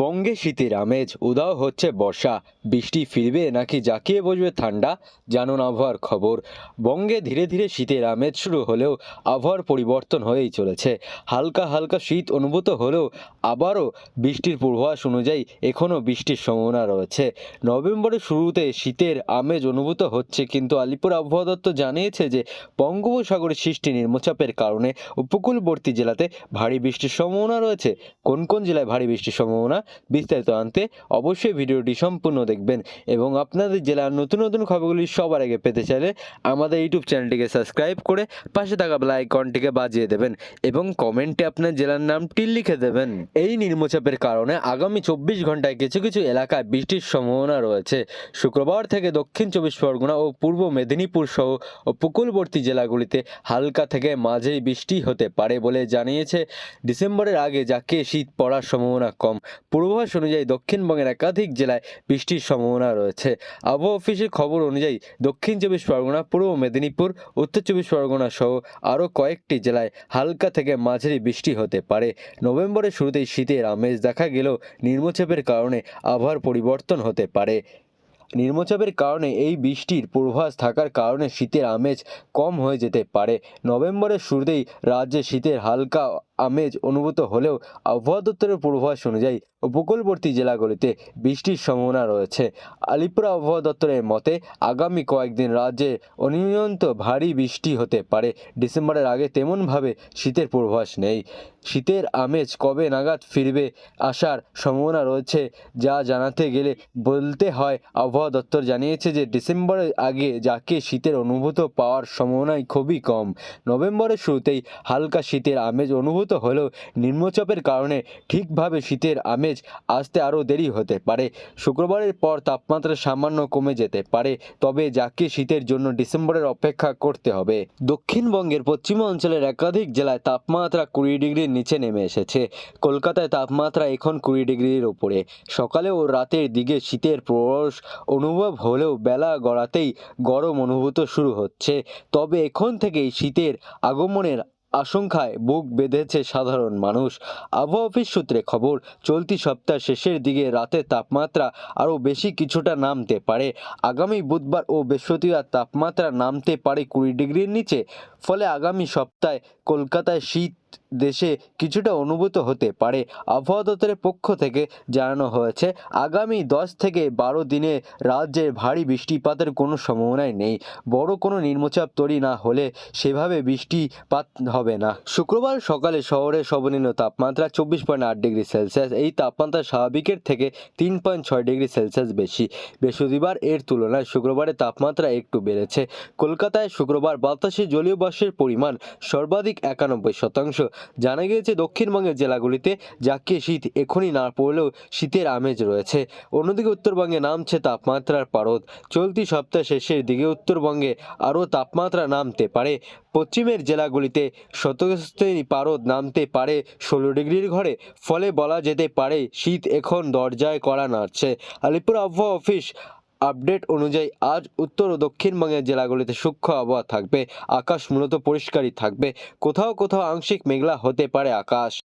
বঙ্গে শীতের আমেজ, উদাও হচ্ছে বর্ষা। বৃষ্টি ফিরবে নাকি জাঁকিয়ে বসবে ঠান্ডা? জানুন আবহাওয়ার খবর। বঙ্গে ধীরে ধীরে শীতের আমেজ শুরু হলেও আবহাওয়ার পরিবর্তন হয়েই চলেছে। হালকা হালকা শীত অনুভূত হলেও আবারও বৃষ্টির পূর্বাভাস অনুযায়ী এখনও বৃষ্টির সম্ভাবনা রয়েছে। নভেম্বরের শুরুতে শীতের আমেজ অনুভূত হচ্ছে, কিন্তু আলিপুর আবহাওয়া দপ্তর জানিয়েছে যে বঙ্গোপসাগরে সৃষ্টি নিম্নচাপের কারণে উপকূলবর্তী জেলাতে ভারী বৃষ্টির সম্ভাবনা রয়েছে। কোন কোন জেলায় ভারী বৃষ্টির সম্ভাবনা? বিস্তারিত আনতে অবশ্যই ভিডিওটি সম্পূর্ণ দেখবেন। এবং আপনাদের জেলার নতুন নতুন খবরগুলি সবার আগে পেতে চাইলে আমাদের ইউটিউব চ্যানেলটিকে সাবস্ক্রাইব করে পাশে থাকা বেল আইকনটিকে বাজিয়ে দেবেন এবং কমেন্টে আপনার জেলার নামটি লিখে দেবেন। এই নিম্নচাপের কারণে আগামী চব্বিশ ঘন্টায় কিছু কিছু এলাকায় বৃষ্টির সম্ভাবনা রয়েছে। শুক্রবার থেকে দক্ষিণ চব্বিশ পরগনা ও পূর্ব মেদিনীপুর সহ উপকূলবর্তী জেলাগুলিতে হালকা থেকে মাঝেই বৃষ্টি হতে পারে বলে জানিয়েছে ডিসেম্বরের আগে যাকে শীত পড়ার সম্ভাবনা কম। পূর্বাভাস অনুযায়ী দক্ষিণবঙ্গের একাধিক জেলায় বৃষ্টির সম্ভাবনা রয়েছে। আবহাওয়া অফিসের খবর অনুযায়ী দক্ষিণ চব্বিশ পরগনা, পূর্ব মেদিনীপুর, উত্তর চব্বিশ পরগনা সহ আরও কয়েকটি জেলায় হালকা থেকে মাঝারি বৃষ্টি হতে পারে। নভেম্বরের শুরুতেই শীতের আমেজ দেখা গেলেও নিম্নচাপের কারণে আবহাওয়ার পরিবর্তন হতে পারে। নিম্নচাপের কারণে এই বৃষ্টির পূর্বাভাস থাকার কারণে শীতের আমেজ কম হয়ে যেতে পারে। নভেম্বরের শুরুতেই রাজ্যে শীতের হালকা আমেজ অনুভূত হলেও আবহাওয়া দপ্তরের পূর্বাভাস অনুযায়ী উপকূলবর্তী জেলাগুলিতে বৃষ্টির সম্ভাবনা রয়েছে। আলিপুর আবহাওয়া দপ্তরের মতে, আগামী কয়েকদিন রাজ্যে অনিয়ন্ত ভারী বৃষ্টি হতে পারে। ডিসেম্বরের আগে তেমনভাবে শীতের পূর্বাভাস নেই। শীতের আমেজ কবে নাগাদ ফিরবে আসার সম্ভাবনা রয়েছে যা জানাতে গেলে বলতে হয়, আবহাওয়া দপ্তর জানিয়েছে যে ডিসেম্বরের আগে যাকে শীতের অনুভূত পাওয়ার সম্ভাবনাই খুবই কম। নভেম্বরের শুরুতেই হালকা শীতের আমেজ অনুভূত হলেও নিম্নচাপের কারণে ঠিকভাবে শীতের আমেজ আসতে আরও দেরি হতে পারে। শুক্রবারের পর তাপমাত্রা সামান্য কমে যেতে পারে, তবে যাকে শীতের জন্য ডিসেম্বরের অপেক্ষা করতে হবে। দক্ষিণবঙ্গের পশ্চিম অঞ্চলের একাধিক জেলায় তাপমাত্রা কুড়ি ডিগ্রির নিচে নেমে এসেছে। কলকাতায় তাপমাত্রা এখন কুড়ি ডিগ্রির ওপরে। সকালে ও রাতের দিকে শীতের প্রবেশ অনুভব হলেও বেলা গড়াতেই গরম অনুভূত শুরু হচ্ছে। তবে এখন থেকেই শীতের আগমনের আশঙ্কায় বুক বেঁধেছে সাধারণ মানুষ। আবহাওয়া অফিস সূত্রে খবর, চলতি সপ্তাহ শেষের দিকে রাতে তাপমাত্রা আরও বেশি কিছুটা নামতে পারে। আগামী বুধবার ও বৃহস্পতিবার তাপমাত্রা নামতে পারে কুড়ি ডিগ্রির নিচে। ফলে আগামী সপ্তাহে কলকাতায় শীত দেশে কিছুটা অনুভূত হতে পারে। আবহাওয়া দপ্তরের পক্ষ থেকে জানানো হয়েছে, আগামী দশ থেকে বারো দিনে রাজ্যে ভারী বৃষ্টিপাতের কোনো সম্ভাবনাই নেই। বড় কোনো নিম্নচাপ তৈরি না হলে সেভাবে বৃষ্টিপাত হবে না। শুক্রবার সকালে শহরের সর্বনিম্ন তাপমাত্রা চব্বিশ পয়েন্ট আট ডিগ্রি সেলসিয়াস, এই তাপমাত্রা স্বাভাবিকের থেকে তিন পয়েন্ট ছয় ডিগ্রি সেলসিয়াস বেশি। বৃহস্পতিবার এর তুলনায় শুক্রবারের তাপমাত্রা একটু বেড়েছে। কলকাতায় শুক্রবার বাতাসে জলীয় বাষ্পের পরিমাণ সর্বাধিক একানব্বই শতাংশ। জানা গিয়েছে দক্ষিণবঙ্গের জেলাগুলিতে যাকে শীত এখনই না পড়লেও শীতের আমেজ রয়েছে। অন্যদিকে উত্তরবঙ্গে নামছে তাপমাত্রার পারদ। চলতি সপ্তাহ শেষের দিকে উত্তরবঙ্গে আরও তাপমাত্রা নামতে পারে। পশ্চিমের জেলাগুলিতে শতস্থায়ী পারদ নামতে পারে ষোলো ডিগ্রির ঘরে। ফলে বলা যেতে পারে শীত এখন দরজায় করা নাড়ছে। আলিপুর আবহাওয়া অফিস আপডেট অনুযায়ী আজ উত্তর ও দক্ষিণবঙ্গের জেলাগুলিতে সূক্ষ্ম আবহাওয়া থাকবে, আকাশ মূলত পরিষ্কারই থাকবে, কোথাও কোথাও আংশিক মেঘলা হতে পারে আকাশ।